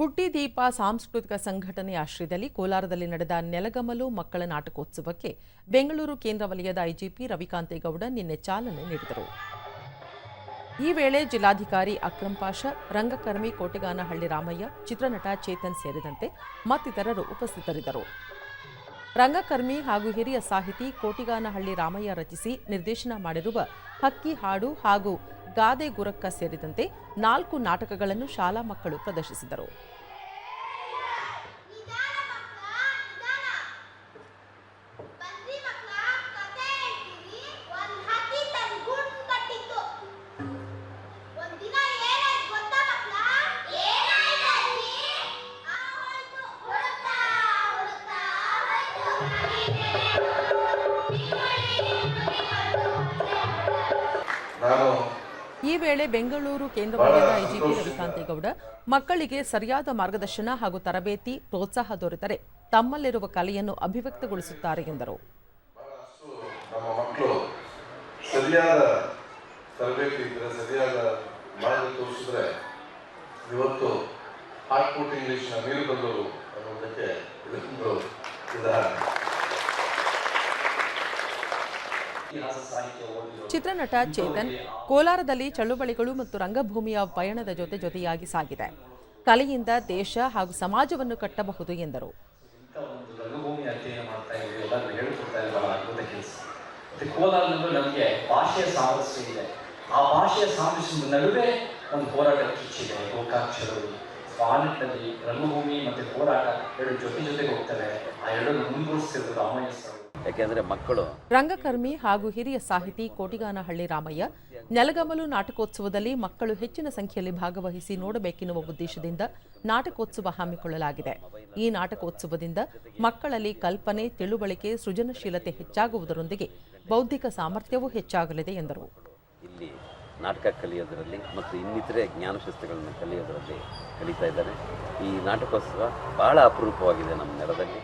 ಹುಟ್ಟಿದೀಪ ಸಾಂಸ್ಕೃತಿಕ ಸಂಘಟನೆ ಆಶ್ರಯದಲ್ಲಿ ಕೋಲಾರದಲ್ಲಿ ನಡೆದ ನೆಲಗಮಲು ಮಕ್ಕಳ ನಾಟಕೋತ್ಸವಕ್ಕೆ ಬೆಂಗಳೂರು ಕೇಂದ್ರ ವಲಯದ ಐಜಿಪಿ ರವಿಕಾಂತೇಗೌಡ ನಿನ್ನೆ ಚಾಲನೆ ನೀಡಿದರು. ಈ ವೇಳೆ ಜಿಲ್ಲಾಧಿಕಾರಿ ಅಕ್ರಂ ಪಾಷ, ರಂಗಕರ್ಮಿ ಕೋಟೆಗಾನಹಳ್ಳಿ ರಾಮಯ್ಯ, ಚಿತ್ರನಟ ಚೇತನ್ ಸೇರಿದಂತೆ ಮತ್ತಿತರರು ಉಪಸ್ಥಿತರಿದ್ದರು. ರಂಗಕರ್ಮಿ ಹಾಗೂ ಹಿರಿಯ ಸಾಹಿತಿ ಕೋಟಿಗಾನಹಳ್ಳಿ ರಾಮಯ್ಯ ರಚಿಸಿ ನಿರ್ದೇಶನ ಮಾಡಿರುವ ಹಕ್ಕಿ ಹಾಡು ಹಾಗೂ ಗಾದೆ ಗುರಕ್ಕ ಸೇರಿದಂತೆ ನಾಲ್ಕು ನಾಟಕಗಳನ್ನು ಶಾಲಾ ಮಕ್ಕಳು ಪ್ರದರ್ಶಿಸಿದರು. ಬನ್ನಿ ಈ ವೇಳೆ ಬೆಂಗಳೂರು ಕೇಂದ್ರ ವಲಯದ ಐಜಿಪಿ ರವಿಕಾಂತೇಗೌಡ ಮಕ್ಕಳಿಗೆ ಸರಿಯಾದ ಮಾರ್ಗದರ್ಶನ ಹಾಗೂ ತರಬೇತಿ ಪ್ರೋತ್ಸಾಹ ದೊರೆತರೆ. ತಮ್ಮಲ್ಲಿರುವ ಕಲೆಯನ್ನು ಅಭಿವ್ಯಕ್ತಗೊಳಿಸುತ್ತಾರೆ ಎಂದರು. ಬಹಳಷ್ಟು ನಮ್ಮ ಮಕ್ಕಳು ಸರಿಯಾದ ತರಬೇತಿ ಇದ್ರೆ ಸರಿಯಾದ ಮಾರ್ಗ ತೋರಿಸಿದ್ರೆ ಇವತ್ತು ಹಾಟ್ ಪುಟ್ ಇಂಗ್ಲಿಷ್ನ ನೀರು ಬಂದವರು ಅನ್ನೋದಕ್ಕೆ ಇದೊಂದು ಉದಾಹರಣೆ. ಚಿತ್ರನಟ ಚೇತನ್ ಕೋಲಾರದಲ್ಲಿ ಚಳುವಳಿಗಳು ಮತ್ತು ರಂಗಭೂಮಿಯ ಪಯಣದ ಜೊತೆ ಜೊತೆಯಾಗಿ ಸಾಗಿದೆ. ಕಲೆಯಿಂದ ದೇಶ ಹಾಗೂ ಸಮಾಜವನ್ನು ಕಟ್ಟಬಹುದು ಎಂದರು. ರಂಗಭೂಮಿ ಮತ್ತೆ ಹೋರಾಟ ಎರಡು ಜೊತೆ ಜೊತೆಗೆ ಹೋಗ್ತವೆ. ಆ ಎರಡನ್ನು ಮುಂದುವರಿಸ್ತಿರೋದು ರಾಮಯ್ಯ ಯಾಕೆಂದರೆ ಮಕ್ಕಳು ರಂಗಕರ್ಮಿ ಹಾಗೂ ಹಿರಿಯ ಸಾಹಿತಿ ಕೋಟಿಗಾನಹಳ್ಳಿ ರಾಮಯ್ಯ ನೆಲಗಮಲು ನಾಟಕೋತ್ಸವದಲ್ಲಿ ಮಕ್ಕಳು ಹೆಚ್ಚಿನ ಸಂಖ್ಯೆಯಲ್ಲಿ ಭಾಗವಹಿಸಿ ನೋಡಬೇಕೆನ್ನುವ ಉದ್ದೇಶದಿಂದ ನಾಟಕೋತ್ಸವ ಹಮ್ಮಿಕೊಳ್ಳಲಾಗಿದೆ. ಈ ನಾಟಕೋತ್ಸವದಿಂದ ಮಕ್ಕಳಲ್ಲಿ ಕಲ್ಪನೆ ತಿಳುವಳಿಕೆ ಸೃಜನಶೀಲತೆ ಹೆಚ್ಚಾಗುವುದರೊಂದಿಗೆ ಬೌದ್ಧಿಕ ಸಾಮರ್ಥ್ಯವೂ ಹೆಚ್ಚಾಗಲಿದೆ ಎಂದರು. ಇಲ್ಲಿ ನಾಟಕ ಕಲಿಯೋದರಲ್ಲಿ ಮತ್ತು ಇನ್ನಿತರೆ ಜ್ಞಾನಶಾಸ್ತ್ರಗಳನ್ನು ಕಲಿಯೋದರಲ್ಲಿ ಕಲಿತಾ ಇದ್ದಾರೆ. ಈ ನಾಟಕೋತ್ಸವ ಬಹಳ ಅಪರೂಪವಾಗಿದೆ ನಮ್ಮ ನೆಲದಲ್ಲಿ.